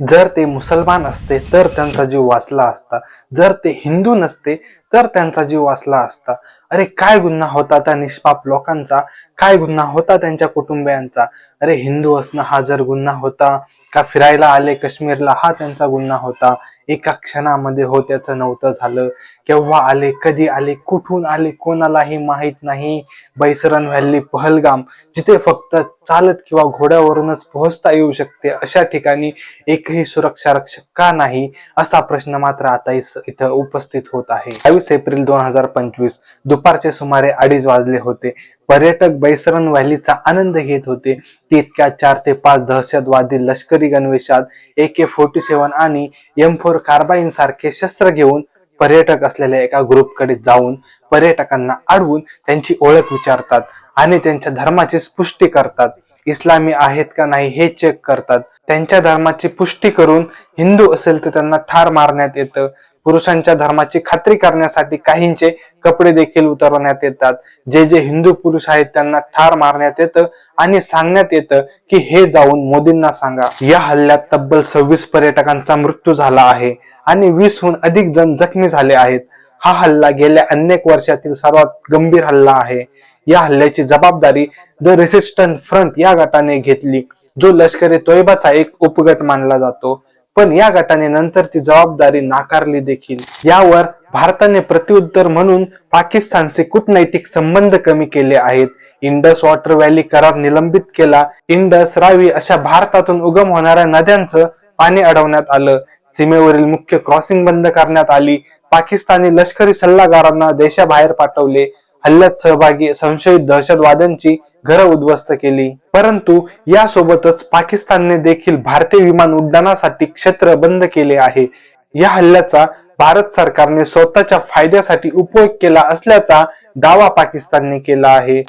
जर ते मुसलमान असते तर त्यांचा जीव वाचला असता. जर ते हिंदू नसते तर त्यांचा जीव वाचला असता. अरे काय गुन्हा होता त्या निष्पाप लोकांचा? काय गुन्हा होता त्यांच्या कुटुंबियांचा? अरे हिंदू असणं हा जर गुन्हा होता का फिरायला आले काश्मीरला हा त्यांचा गुन्हा होता. एका क्षणामध्ये हो त्याचं नव्हतं झालं. केव्हा आले कधी आले कुठून आले कोणालाही माहीत नाही. बैसरन व्हॅली पहलगाम जिथे फक्त चालत किंवा घोड्यावरूनच पोहोचता येऊ शकते अशा ठिकाणी एकही सुरक्षा रक्षक का नाही असा प्रश्न मात्र आता इथं उपस्थित होत आहे. बावीस एप्रिल दोन हजार पंचवीस दुपारचे सुमारे अडीच वाजले होते. पर्यटक बैसरन व्हॅलीचा आनंद घेत होते. तितक्या चार ते पाच दहशतवादी लष्करी गणवेशात ए के फोर्टी सेव्हन आणि एम फोर कार्बाईन सारखे शस्त्र घेऊन पर्यटक असलेल्या एका ग्रुपकडे जाऊन पर्यटकांना अडवून त्यांची ओळख विचारतात आणि त्यांच्या धर्माची पुष्टी करतात. इस्लामी आहेत का नाही हे चेक करतात. त्यांच्या धर्माची पुष्टी करून हिंदू असेल तर त्यांना ठार मारण्यात येतं. पुरुषांच्या धर्माची खात्री करण्यासाठी काहींचे कपडे देखील उतरवण्यात येतात. जे जे हिंदू पुरुष आहेत त्यांना ठार मारण्यात येतं आणि सांगण्यात येतं की हे जाऊन मोदींना सांगा. या हल्ल्यात तब्बल सव्वीस पर्यटकांचा मृत्यू झाला आहे आणि वीसहून अधिक जण जखमी झाले आहेत. हा हल्ला गेल्या अनेक वर्षातील सर्वात गंभीर हल्ला आहे. या हल्ल्याची जबाबदारी द रेसिस्टंट फ्रंट या गटाने घेतली जो लष्करी तोयबाचा एक उपगट मानला जातो. पण या गटाने नंतर ती जबाबदारी नाकारली देखील. यावर भारताने प्रत्युत्तर म्हणून पाकिस्तानचे कूटनैतिक संबंध कमी केले आहेत. इंडस वॉटर व्हॅली करार निलंबित केला. इंडस रावी अशा भारतातून उगम होणाऱ्या नद्यांचं पाणी अडवण्यात आलं. सीमेवरील मुख्य क्रॉसिंग बंद करण्यात आली. पाकिस्तानी लष्करी सल्लागारांना देशाबाहेर पाठवले. हल्ल्यात सहभागी संशयित दहशतवाद्यांची घरं उद्ध्वस्त केली. परंतु यासोबतच पाकिस्तानने देखील भारतीय विमान उड्डाणासाठी क्षेत्र बंद केले आहे. या हल्ल्याचा भारत सरकारने स्वतःच्या फायद्यासाठी उपयोग केला असल्याचा दावा पाकिस्तानने केला आहे.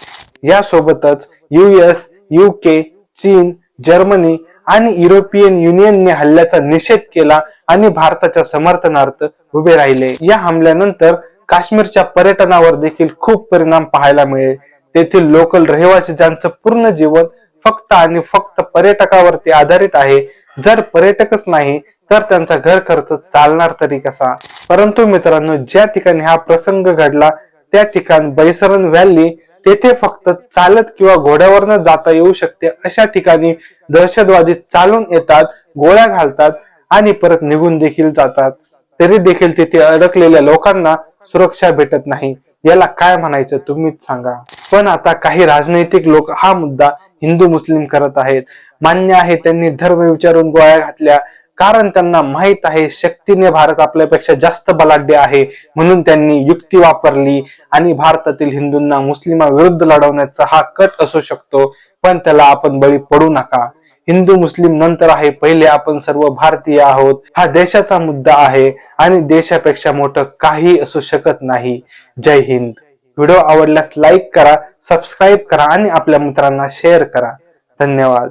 यासोबतच युएस युके चीन जर्मनी आणि युरोपियन युनियनने हल्ल्याचा निषेध केला आणि भारताच्या समर्थनार्थ उभे राहिले. या हमल्यानंतर काश्मीरच्या पर्यटनावर देखील खूप परिणाम पाहायला मिळेल. तेथील लोकल रहिवासी ज्यांचं पूर्ण जीवन फक्त आणि फक्त पर्यटकावरती आधारित आहे. जर पर्यटकच नाही तर त्यांचा घर खर्च चालणार तरी कसा? परंतु मित्रांनो ज्या ठिकाणी हा प्रसंग घडला त्या ठिकाण बैसरन व्हॅली तेथे फक्त चालत किंवा घोड्यावरनं जाता येऊ शकते. अशा ठिकाणी दहशतवादी चालून येतात गोळ्या घालतात आणि परत निघून देखील जातात. तरी देखील तिथे अडकलेल्या लोकांना सुरक्षा भेटत नाही. याला काय म्हणायचं तुम्हीच सांगा. पण आता काही राजनैतिक लोक हा मुद्दा हिंदू मुस्लिम करत आहेत. मान्य आहे त्यांनी धर्म विचारून गोळ्या घातल्या. कारण त्यांना माहीत आहे शक्तीने भारत आपल्यापेक्षा जास्त बलाढ्य आहे म्हणून त्यांनी युक्ती वापरली आणि भारतातील हिंदूंना मुस्लिमाविरुद्ध लढवण्याचा हा कट असू शकतो. पण त्याला आपण बळी पडू नका. हिंदू मुस्लिम नंतर आहे. पहिले आपण सर्व भारतीय आहोत. हा देशाचा मुद्दा आहे आणि देशापेक्षा मोठं काही असू शकत नाही. जय हिंद. व्हिडिओ आवडल्यास लाईक करा सबस्क्राईब करा आणि आपल्या मित्रांना शेअर करा. धन्यवाद.